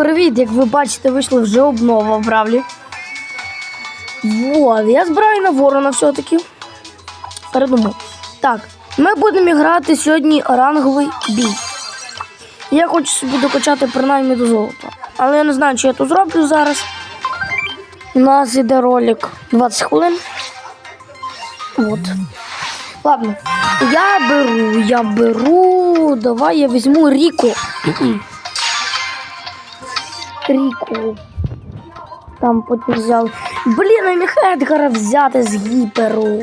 привіт! Як ви бачите, вийшла вже обнова в Бравлі. Вот, я збираю на ворона все-таки. Передумав. Так, ми будемо грати сьогодні ранговий бій. Я хочу собі докачати принаймні до золота. Але я не знаю, чи я то зроблю зараз. У нас іде ролик 20 хвилин. Вот. Ладно, я беру, я беру. Давай я візьму Ріку. Ріку. Там потім взяли. Блін, а міг Едгара взяти з гіперу.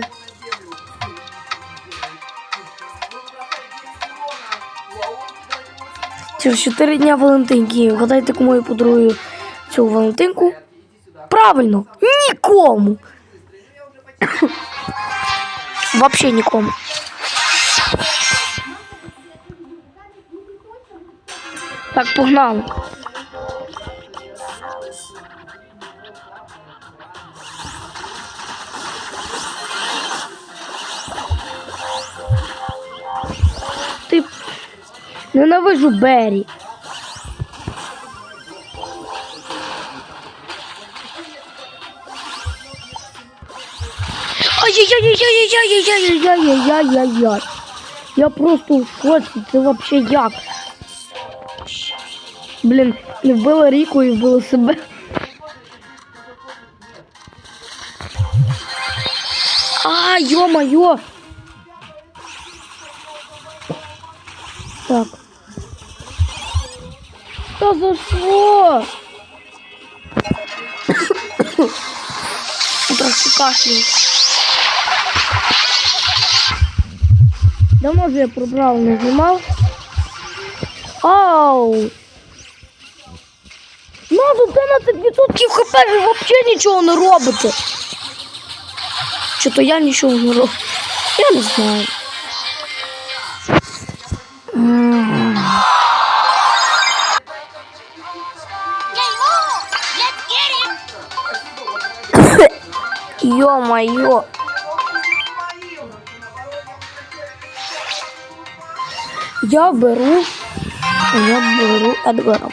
Через 4 дня Валентинки. Вгадайте, кому я подарую цю Валентинку. Правильно, нікому. Вообще нікому. Так, погнали. Ненавижу Беррі. Ай-яй-яй-яй-яй-яй-яй-яй-яй-яй-яй-яй. Я просто в шоці, це вообще як? Блін, не вбила Ріку і вбила себе. А, ё-моё! Так. Что за что? Трошки кашляю. Давно же я пробрал, знімав. Ау! Ну, за 11% хп ви вообще нічого не робите. Чи то я нічого не роблю? Я не знаю. Ё-моё. Я беру, я беру Эдгара.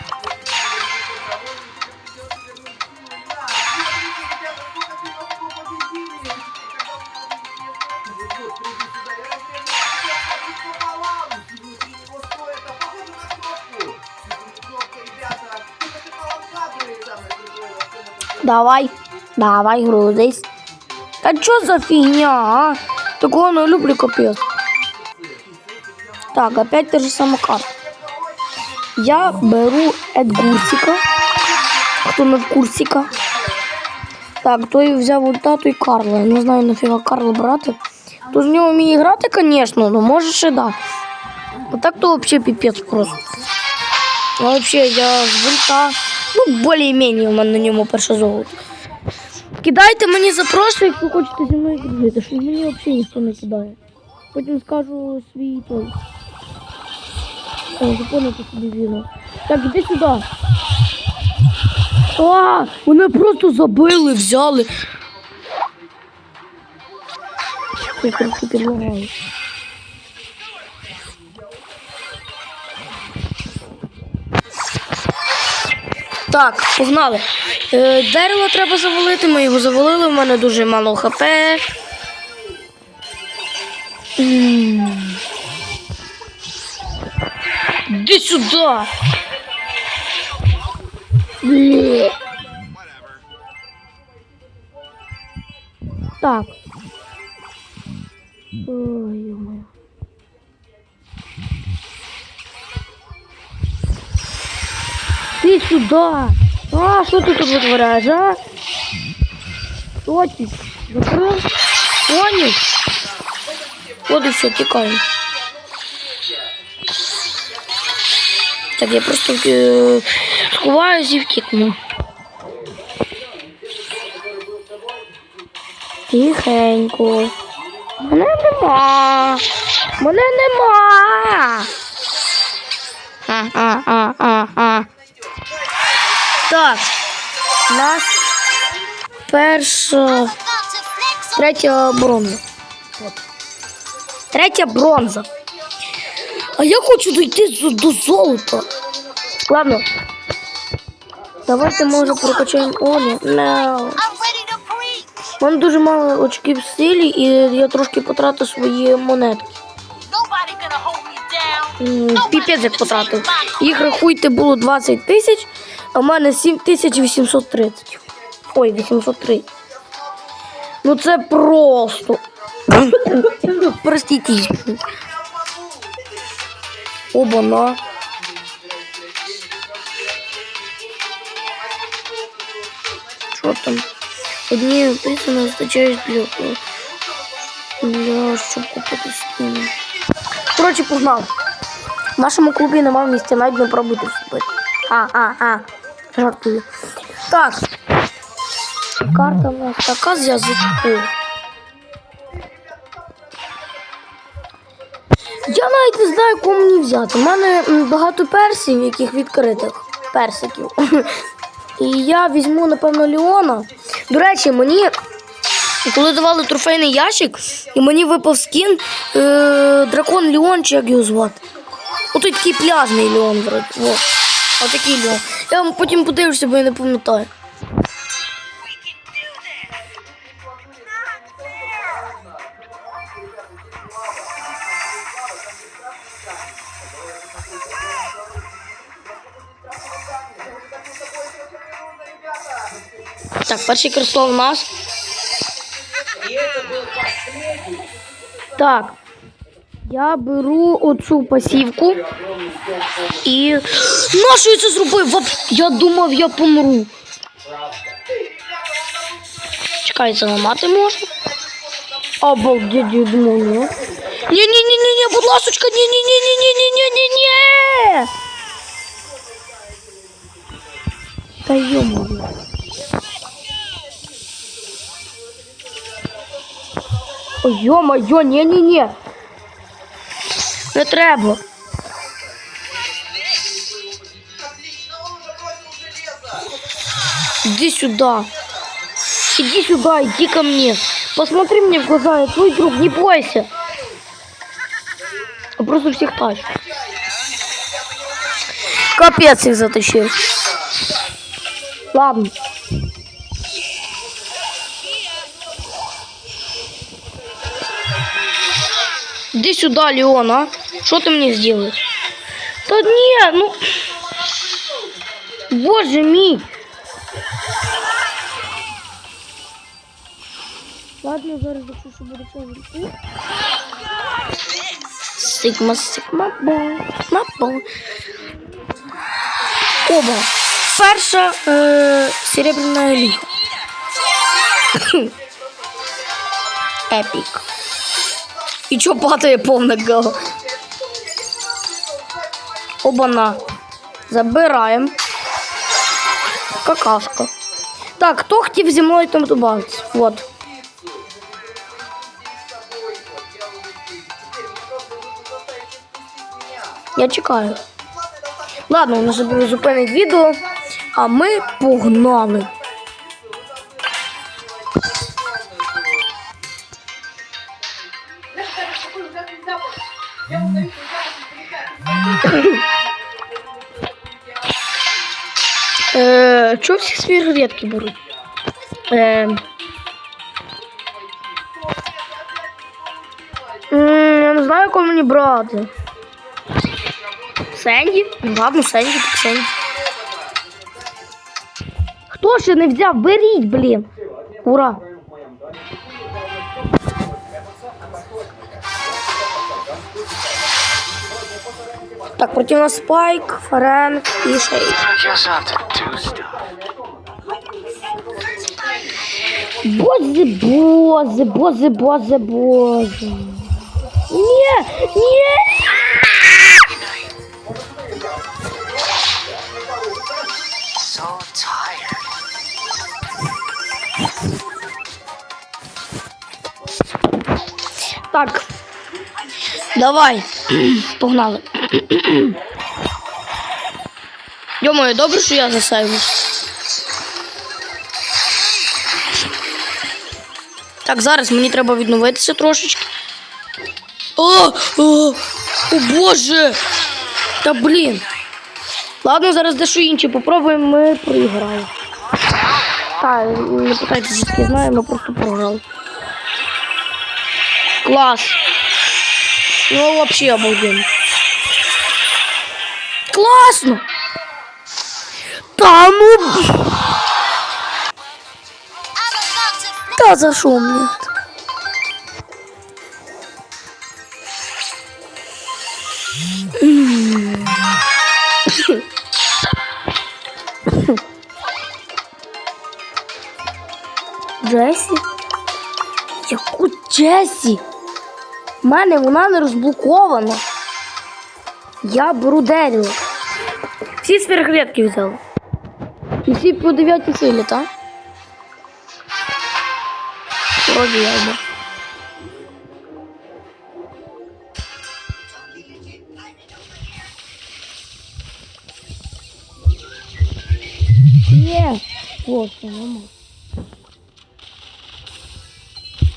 Давай, давай, грузись. Та що за фігня, а? Такого не люблю капець. Так, опять та же сама карта. Я беру Едгурсика. Хто не в курсика? Так, той взяв ульта, той Карла. Я не знаю, нафіга Карла брати. То з нього вміє грати, звісно, ну може ще да. А так то взагалі піпець просто. А взагалі я з ульта, ну, більш-менш у мене на ньому перше золото. Кидайте мені запрошую, якщо хочете зі мною дружити, що мені взагалі ніхто не кидає. Потім скажу свій той. О, заповнити собі віно. Так, іди сюди. А, вони просто забили, взяли. Я трохи підлагаю. Так, погнали. Е, дерево треба завалити, ми його завалили, в мене дуже мало хп. Іди сюди. Так. Ой, ё-моё. Ти сюди. А, що ти тут витворяєш, а? Що ти? Закрив? Понял? От і все, тікаємо. Так, я просто е, сховаюсь і втікну. Тихенько. Мене нема. Мене нема. А-а-а-а-а. Так. У нас перша, About to flex третя бронза. От. Третя бронза. А я хочу дойти до золота. Ладно. Давайте може прокачаємо Олі. У мене дуже мало очків в силі, і я трошки потратив свої монетки. Піпець як потратив. Їх рахуйте було 20 тисяч, а в мене 7830. Ой, 803. Ну це просто. Простите. Оба-на. Що там? Одні писи не вистачають для, для щоб купити стіну. Коротше, погнав. В нашому клубі немає місця, навіть не пробуйте вступити. А, а, а. Жартую. Так. Карта у нас така з язичку. Я навіть не знаю, кого мені взяти. У мене багато персів, яких відкритих персиків. І я візьму, напевно, Леона. До речі, мені, коли давали трофейний ящик, і мені випав скін е, дракон Леон, чи як його звати. Ото такий пляжний Леон, вроді. Отакий Леон. Я вам потім подивлюся, бо я не пам'ятаю. Так, перший кристал у нас. Так. Я беру оцю пасівку і. Нащо я це зробив? Я думав, я помру. Чекай, це ламати можна? Обалдеть, я думав, ні. Ні-ні-ні-ні, будь ласочка, ні-ні-ні-ні-ні-ні-ні-ні. Та йому. Ой, йо-моє, ні-ні-ні. Не треба. Иди сюда. Иди сюда, иди ко мне. Посмотри мне в глаза, я твой друг, не бойся. Я просто всех тащу. Капец их затащил. Ладно. Иди сюда, Леон, а? Что ты мне сделаешь? Да не, ну... Боже мой. Ладно, зараз якщо що буде це вийти. Сигма, сигма, бол, сигма, бол. Оба. Перша е, серебряна ліга. Епік. І чо падає повне гало? Оба-на. Забираємо. Какашка. Так, хто хотів зі мною там добавити? Вот. Я чекаю. Ладно, у нас зупинить відео, а ми погнали. Е, чого всі свої редки беруть? Е, м, я не знаю, кого мені брати. Сенді? Ну ладно, Сенді, так Сенді. Хто ще не взяв? Беріть, блін. Ура. Так, проти нас Спайк, Френк і Шейд. Боже, боже, боже, боже, боже. Ні, ні. Так. Давай. Погнали. Йомою, добре, що я засейвився. Так, зараз мені треба відновитися трошечки. О, о, о Боже! Та блін. Ладно, зараз дещо інше попробуємо, ми проіграли. Так, не питайте, звідки знаю, ми просто програли. Клас. Ну, вообще обалденно. Класно! Та Та за що мені? Джесі? Яку Джесі? У мене вона не розблокована. Я беру дерево. Всі сферклетки взяли. І всі по 9 силі, так? Вроді я би. Є. О, все нормально.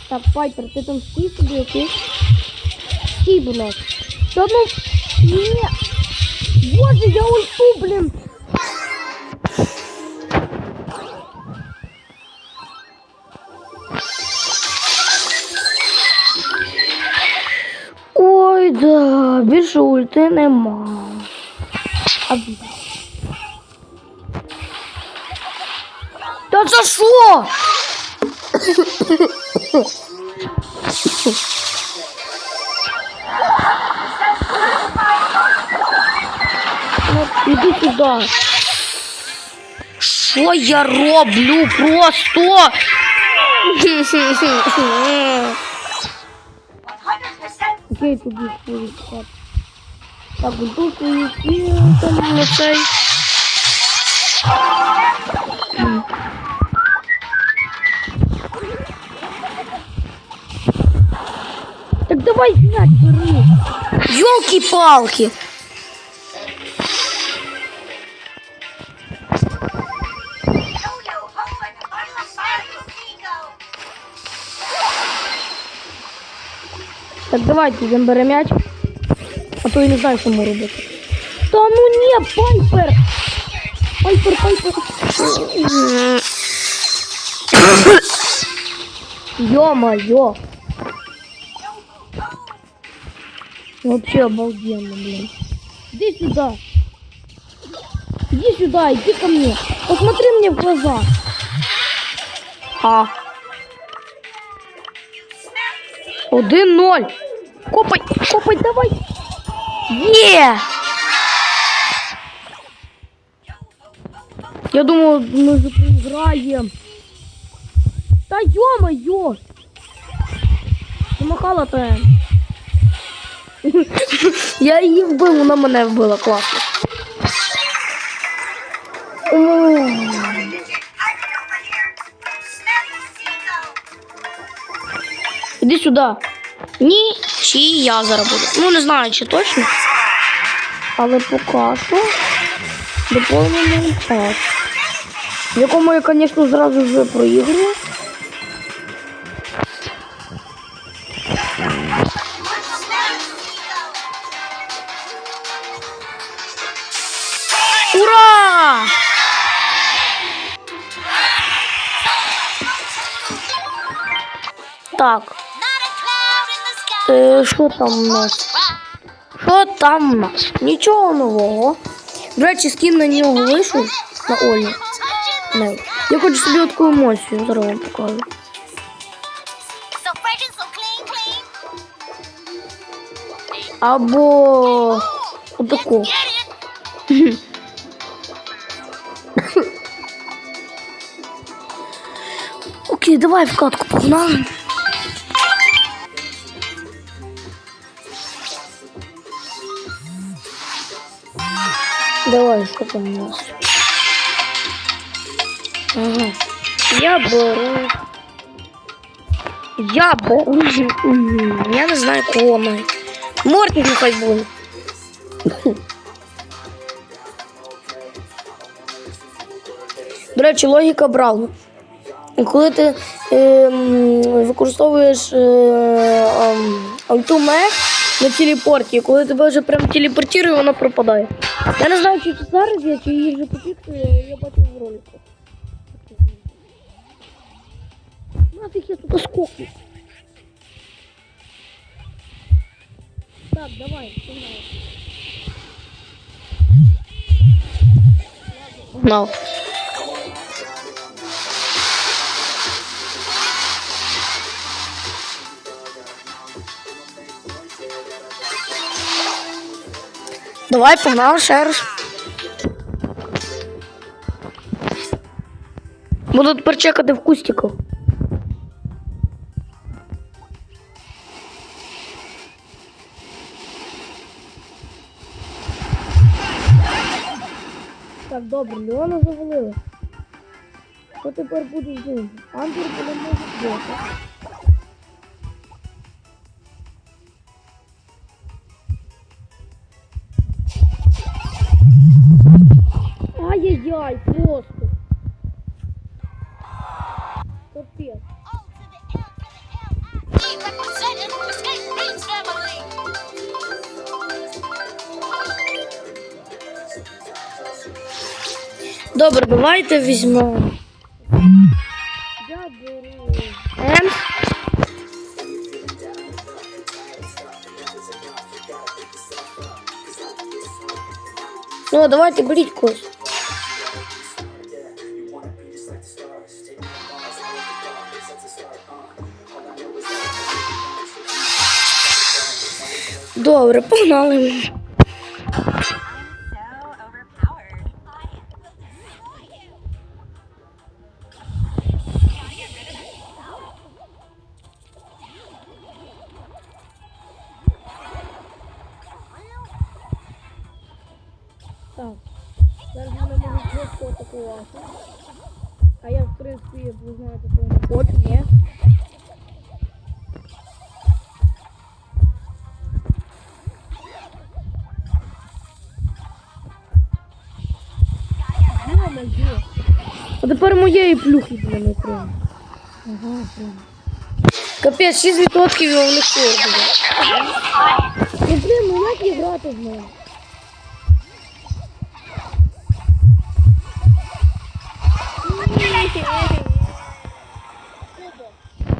Так, Пайпер, ти там стій собі, окей? Стій, будь ласка. Та ну, ні. Боже, я ульту, блін. Більше ульти нема. А... Та за що? Іди сюди. Що я роблю просто? Окей, тобі. Так, тут і там на цей. Так давай знать, бери. Ёлки-палки. Так, давайте беремо м'яч. А то я не знаю, що ми робити. Та ну ні, Пайпер! Пайпер, Пайпер. Ё-моё. Вообще обалденно, блин. Иди сюда. Иди сюда, иди ко мне. Посмотри мне в глаза. А. Один ноль. Копай, копай, давай. Є! Я думал, мы же проиграем. Та ё-моё! Замахала-то. Я її вбив, вона мене вбила, класно. Ой. Іди сюди. Ні, чи я зараз буду. Ну, не знаю, чи точно. Але поки що доповнений час. В якому я, звісно, зразу вже проігрую. Ура! Так, е, що там у нас? Що там у нас? Нічого нового. До речі, скін на нього вийшов на Олі. Не. Я хочу собі таку емоцію, зараз вам покажу. So fresh and so clean, clean. Або отаку. Get it? Окей, давай в катку погнали. Давай, що там у нас? Ага. Я беру. Я беру. Я не знаю кого навіть. Мортик нехай буде. До речі, логіка Брауна. Коли ти ем, використовуєш ем, ульту мех, на телепорті. Коли тебе вже прям телепортує, вона пропадає. Я не знаю, чи це зараз є, чи її вже пофіксили, я бачив в ролику. Нафіг я тут скокну. Так, давай, погнали. Погнал. Давай, погнали ще раз. Буду тепер чекати в кустиках. Так, добре, Леона завалили. Що тепер буде з ним? Андер буде бути. Добре, давайте візьмемо. Я беру М. Ну, давайте беріть когось. Добре, погнали. Жорстко. А я, в принципі, ви знаєте, того не хочу, ні. А тепер моєї плюхи для не треба. Ага, прям. Капець, 6% і вони буде. Ну блін, ну як грати з ним?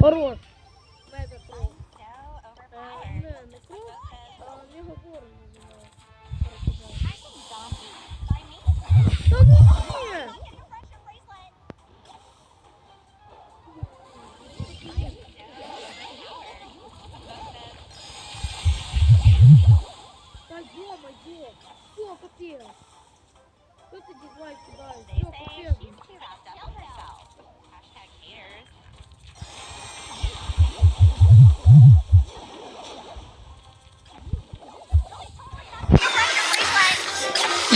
Хорош.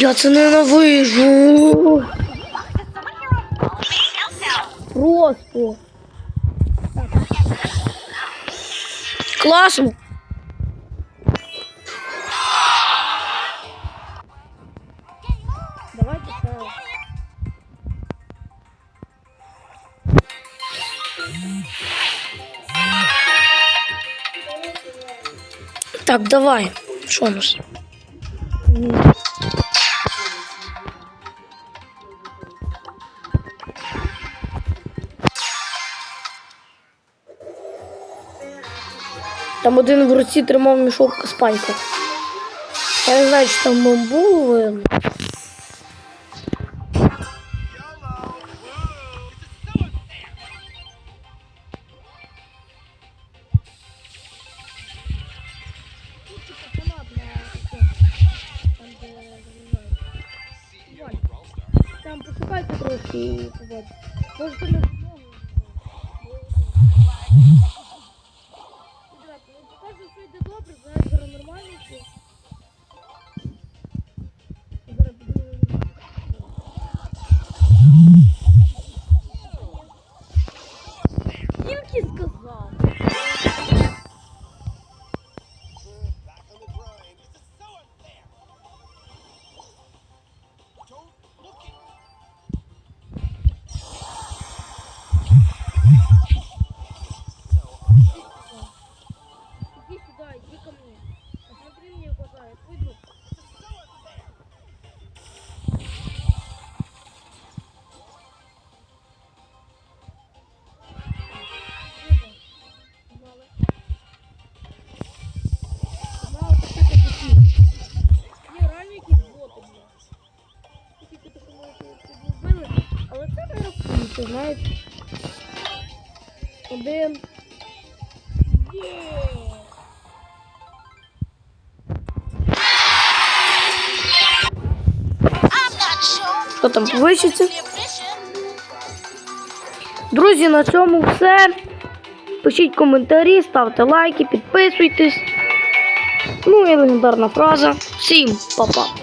Я це ненавижу! Просто! Класно! Давайте. Так, давай. Що у нас? Там один в руці тримав мішок з панька. Я не знаю, чи там було всі знають. Один. Хто там повищиться? Друзі, на цьому все. Пишіть коментарі, ставте лайки, підписуйтесь. Ну і легендарна фраза. Всім па-па!